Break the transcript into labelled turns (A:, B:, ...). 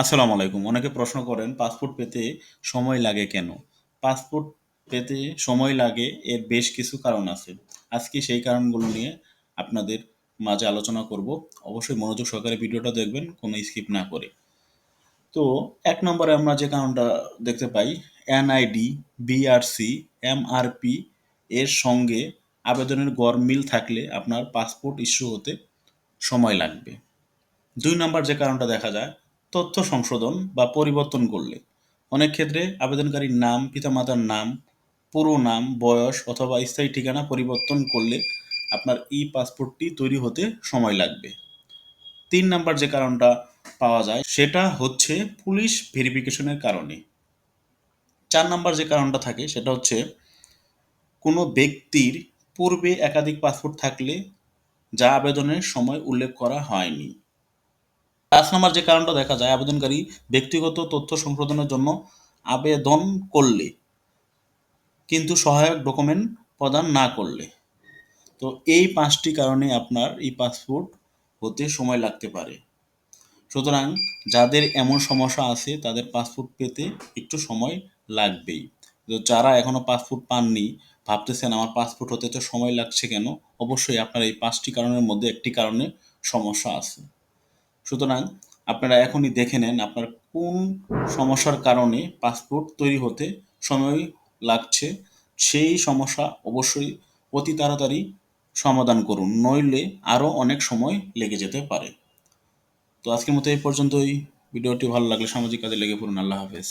A: আসসালামু আলাইকুম। অনেকে প্রশ্ন করেন, পাসপোর্ট পেতে সময় লাগে কেন? পাসপোর্ট পেতে সময় লাগে এর বেশ কিছু কারণ আছে। আজকে সেই কারণগুলো নিয়ে আপনাদের মাঝে আলোচনা করব। অবশ্যই মনোযোগ সহকারে ভিডিওটা দেখবেন, কোনো স্কিপ না করে। তো, এক নম্বরে আমরা যে কারণটা দেখতে পাই এনআইডি বিআরসি এমআরপি এর সঙ্গে আবেদনের গড় মিল থাকলে আপনার পাসপোর্ট ইস্যু হতে সময় লাগবে। দুই নম্বর যে কারণটা দেখা যায় তথ্য সংশোধন বা পরিবর্তন করলে অনেক ক্ষেত্রে আবেদনকারীর নাম, পিতামাতার নাম, পুরো নাম, বয়স অথবা স্থায়ী ঠিকানা পরিবর্তন করলে আপনার ই পাসপোর্টটি তৈরি হতে সময় লাগবে। তিন নাম্বার যে কারণটা পাওয়া যায়, সেটা হচ্ছে পুলিশ ভেরিফিকেশনের কারণে। চার নাম্বার যে কারণটা থাকে, সেটা হচ্ছে কোনো ব্যক্তির পূর্বে একাধিক পাসপোর্ট থাকলে যা আবেদনের সময় উল্লেখ করা হয়নি। পাঁচ নম্বর যে কারণটা দেখা যায়, আবেদনকারী ব্যক্তিগত তথ্য সংশোধনের জন্য আবেদন করলে কিন্তু সহায়ক ডকুমেন্ট প্রদান না করলে। তো এই পাঁচটি কারণে আপনার এই পাসপোর্ট হতে সময় লাগতে পারে। সুতরাং যাদের এমন সমস্যা আছে, তাদের পাসপোর্ট পেতে একটু সময় লাগবেই। তো যারা এখনও পাসপোর্ট পাননি, ভাবতেছেন আমার পাসপোর্ট হতে তো সময় লাগছে কেন, অবশ্যই আপনার এই পাঁচটি কারণের মধ্যে একটি কারণে সমস্যা আছে। সুতরাং আপনারা এখনই দেখে নেন আপনার কোন সমস্যার কারণে পাসপোর্ট তৈরি হতে সময় লাগছে। সেই সমস্যা অবশ্যই অতি তাড়াতাড়ি সমাধান করুন, নইলে আরও অনেক সময় লেগে যেতে পারে। তো আজকের মতো এই পর্যন্তই। ভিডিওটি ভালো লাগলে সামাজিক কাজে লেগে পড়ুন। আল্লাহ হাফেজ।